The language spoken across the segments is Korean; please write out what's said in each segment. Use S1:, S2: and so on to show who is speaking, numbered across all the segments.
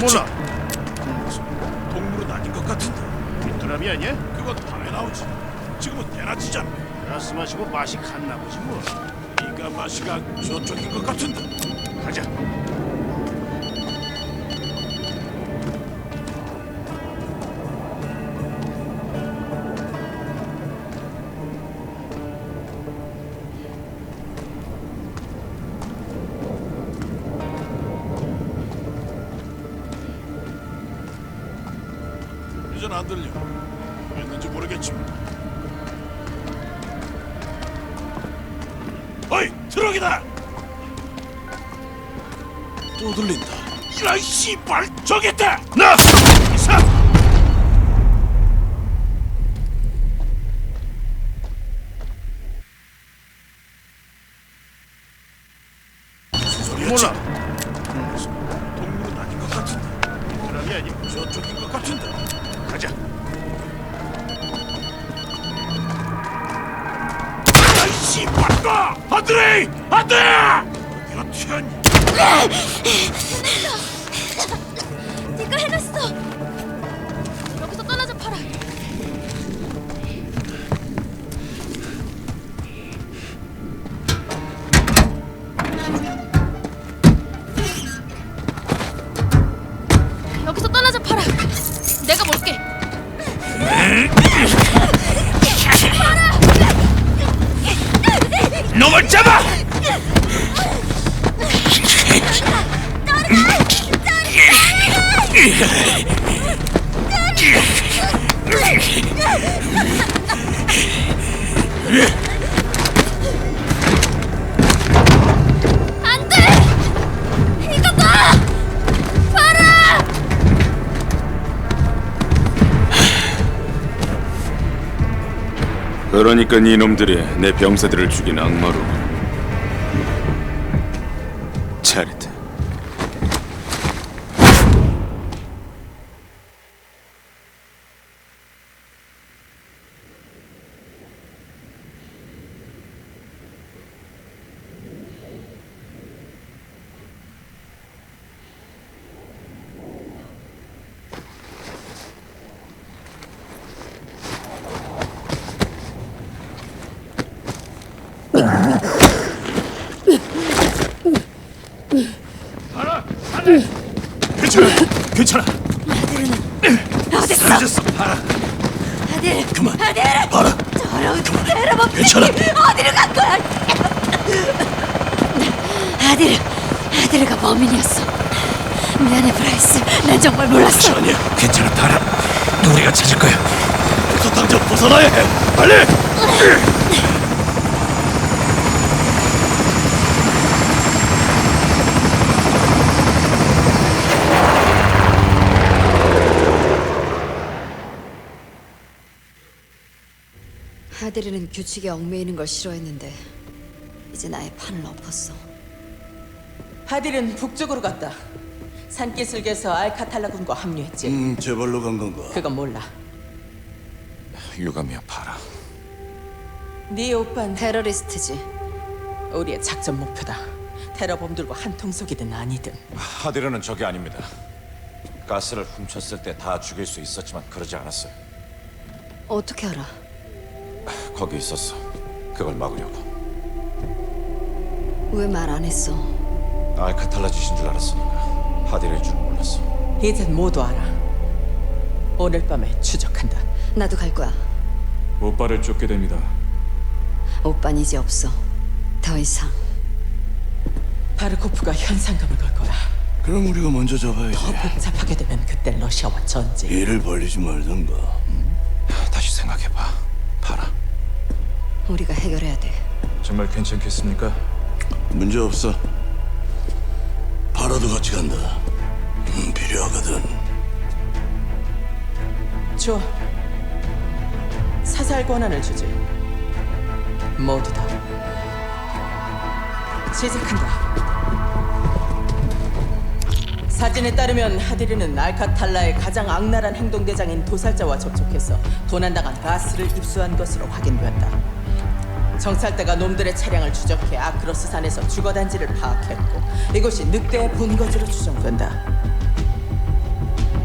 S1: 몰라.
S2: 동물은 아닌 것 같은데
S1: 귀뚜라미 아니야?
S2: 그건 밤에 나오지 지금은 대낮이잖아
S1: 가스 마시고 맛이 갔나 보지 뭐.
S2: 네가 마시가 저쪽인 것 같은데
S1: 가자.
S2: 이런 씨발 저기 있다 나 이상 무슨 소리였지?
S1: 몰라.
S2: 동물은 아닌 것 같은데
S1: 귀뚜라미 아니야?
S2: 저쪽인 것 같은데
S1: 가자.
S2: 아이 씨발 가 안드레이 안돼 어디가 튀었니
S3: 네가 해냈어. 여기서 떠나자 파라. 여기서 떠나자 파라. 내가 볼게.
S2: 놈을 잡아
S4: 그러니까 이놈들이 내 병사들을 죽인 악마로 차리트
S2: 괜찮아 괜찮아
S3: 어딨어?
S2: 사라졌어 봐라
S3: 아들!
S2: 그만
S3: 아들!
S2: 봐라
S3: 더러운 테러범
S2: 괜찮아.
S3: 어디로 간 거야? 아들, 아들가 범인이었어. 미안해 브라이스, 난 정말 몰랐어.
S2: 아니야 괜찮아 봐라 우리가 찾을 거야 여기서 당장 벗어나야 해 빨리
S3: 아들이는 규칙에 얽매이는 걸 싫어했는데 이제 나의 판을 엎었어.
S5: 하딜은 북쪽으로 갔다. 산기슭에서 알카탈라 군과 합류했지.
S2: 음 제발로 간 건가
S5: 그건 몰라.
S4: 유감이야 봐라
S5: 네 오빠는
S3: 테러리스트지.
S5: 우리의 작전 목표다. 테러범 들과 한통속이든 아니든.
S6: 하디르는 적이 아닙니다. 가스를 훔쳤을 때 다 죽일 수 있었지만 그러지 않았어요.
S3: 어떻게 알아?
S6: 거기 있었어. 그걸 막으려고.
S3: 왜 말 안 했어?
S6: 알카탈라 짓인 줄 알았으니까 하디르일 줄 몰랐어.
S5: 이젠 모두 알아. 오늘 밤에 추적한다.
S3: 나도 갈 거야.
S7: 오빠를 쫓게 됩니다.
S3: 오빤 이제 없어. 더 이상.
S5: 바르코프가 현상금을 걸 거야.
S2: 그럼 우리가 먼저 잡아야지
S5: 더 복잡하게 되면 그때 러시아와 전쟁.
S2: 일을 벌리지 말던가
S6: 다시 생각해봐. 봐라.
S3: 우리가 해결해야 돼.
S7: 정말 괜찮겠습니까?
S2: 문제 없어 바라도 같이 간다 음, 필요하거든
S5: 좋아. 사살 권한을 주지. 모두 다. 시작한다. 사진에 따르면 하디르는 알카탈라의 가장 악랄한 행동대장인 도살자와 접촉해서 도난당한 가스를 입수한 것으로 확인되었다. 정찰대가 놈들의 차량을 추적해 아크로스 산에서 주거 단지를 파악했고 이곳이 늑대의 본거지로 추정된다.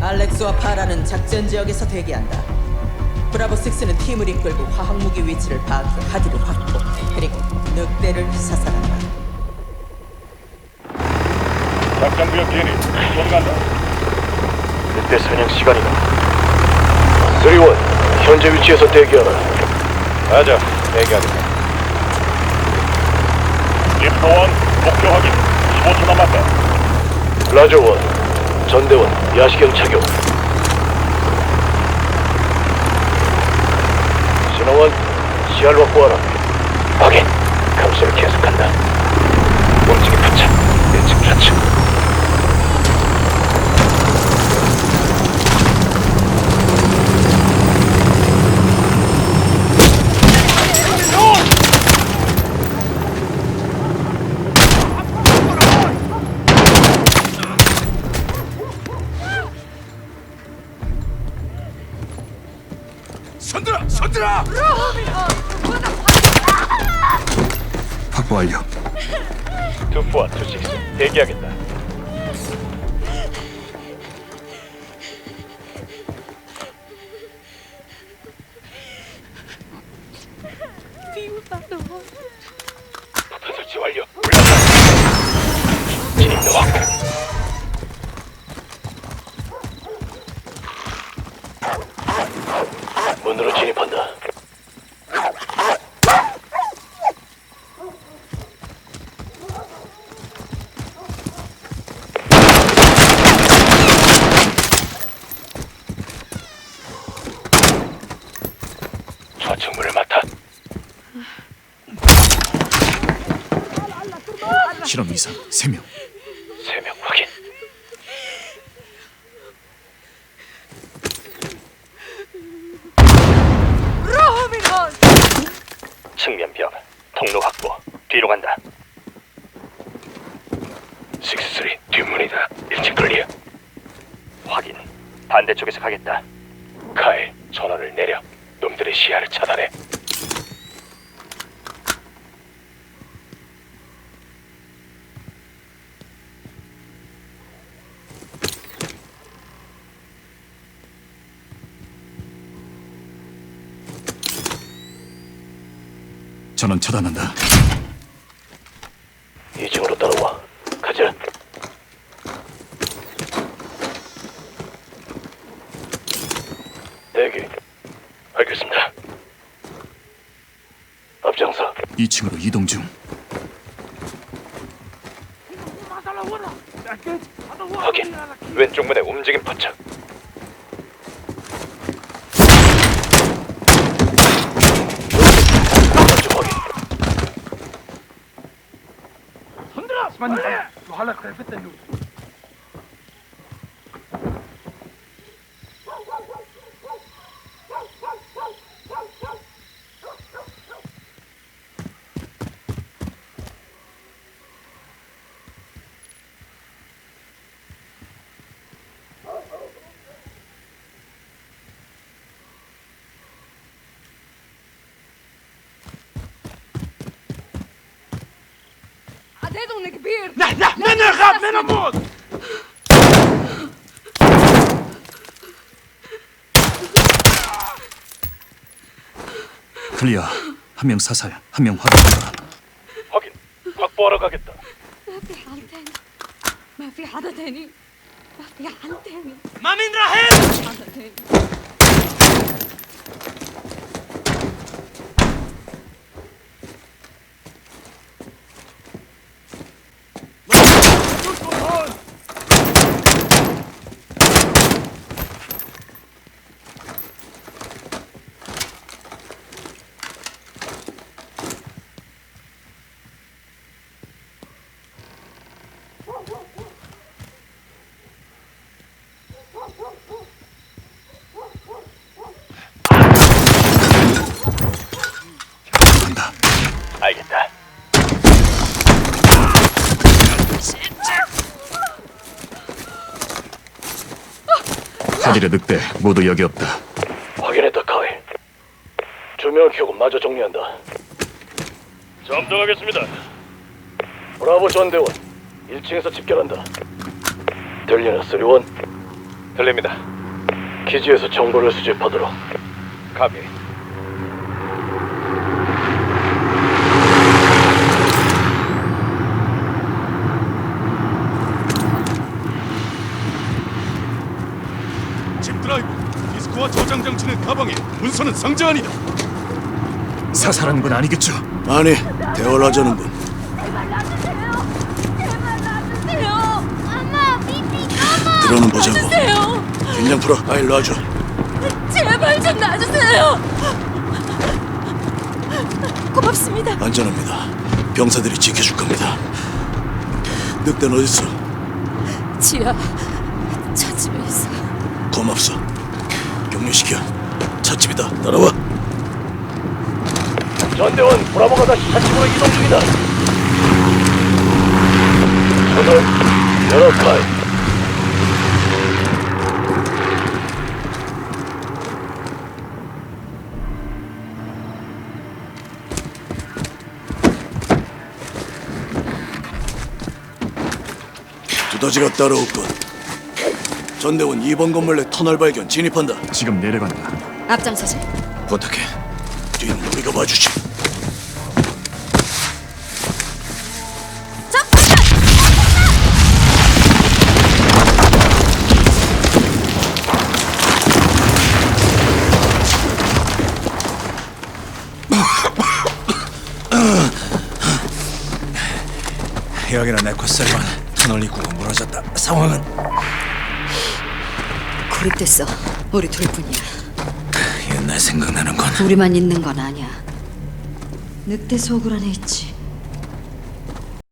S5: 알렉스와 파라는 작전 지역에서 대기한다. 브라보 6는 팀을 이끌고 화학 무기 위치를 파악해 하디를 확보 그리고 늑대를 사살한다.
S8: 작전 구역 진입. 돌아간다.
S9: 늑대 사냥 시간이다. 쓰리원 현재 위치에서 대기하라.
S8: 가자. 대기하자. 김도원 목표 확인. 15초 남았다.
S9: 라저원 전대원 야시경 착용. 신호원 시야를 확보하라. 확인. 감시를 계속한다. 움직임 포착. 예측 좌측.
S8: 손들어. 손들어.
S9: 확보 완료. 투포와 투식스 대기하겠다. 폭탄 설치 완료. 올라가. 진입도 확보. 문으로 진입한다. 좌측 문을 맡아.
S7: 실험 이상 3명.
S9: 세 명 확인. 측면 벽 통로 확보 뒤로 간다. 식스리 뒷문이다. 일찍 클리어. 확인. 반대쪽에서 가겠다. 카일 전원을 내려. 놈들의 시야를 차단해.
S7: 전원 차단한다.
S9: 이층으로 따라와. 가자. 대기. 알겠습니다. 앞장서.
S7: 2층으로 이동 중.
S9: 확인. 왼쪽 문에 움직임 포착. 오른쪽 확인.
S10: عددهم كبير
S8: نحن من نخاف من نموت.
S7: 클리어. 한 명 사살, 한 명 확인한다.
S9: 확인. 확보하러 가겠다.
S10: ما في حل تاني ما في حدا تاني ما في حل تاني
S8: ما من رحيل.
S10: حدا تاني
S7: 하디르 늑대 모두 여기 없다.
S9: 확인했다, 카일. 조명을 켜고 마저 정리한다. 점등하겠습니다. 브라보 전대원, 1층에서 집결한다. 들리나, 쓰리원? 들립니다. 기지에서 정보를 수집하도록. 카비.
S2: 집 드라이브 디스크와 저장 장치는 가방에 문서는 상자 아니다
S9: 사살한 건 아니겠죠?
S2: 아니 대화를 하자는군
S10: 엄마, 비비, 엄마.
S2: 들어는 보자고
S10: 놔주세요.
S2: 긴장 풀어 아이 놔줘
S10: 제발 좀 놔주세요. 고맙습니다.
S2: 안전합니다 병사들이 지켜줄 겁니다 늑대는 어딨어
S10: 지하 저 집에 있어.
S2: 고맙소 격려시켜 찻집이다 따라와
S9: 전대원 브라보가 다시 차치으로 이동 중이다. 저는 여러 파이.
S2: 두더지가 따라올 것 전대원 2번 건물 내 터널 발견 진입한다
S7: 지금 내려간다.
S3: 앞장서지.
S2: 부탁해 뒤는 우리가 봐주지
S9: 여기는 네코셀만 터널 입구가 무너졌다. 상황은
S3: 고립됐어. 우리 둘뿐이야.
S9: 생각나는 건
S3: 우리만 있는 건 아니야. 늑대 속을 안에 있지.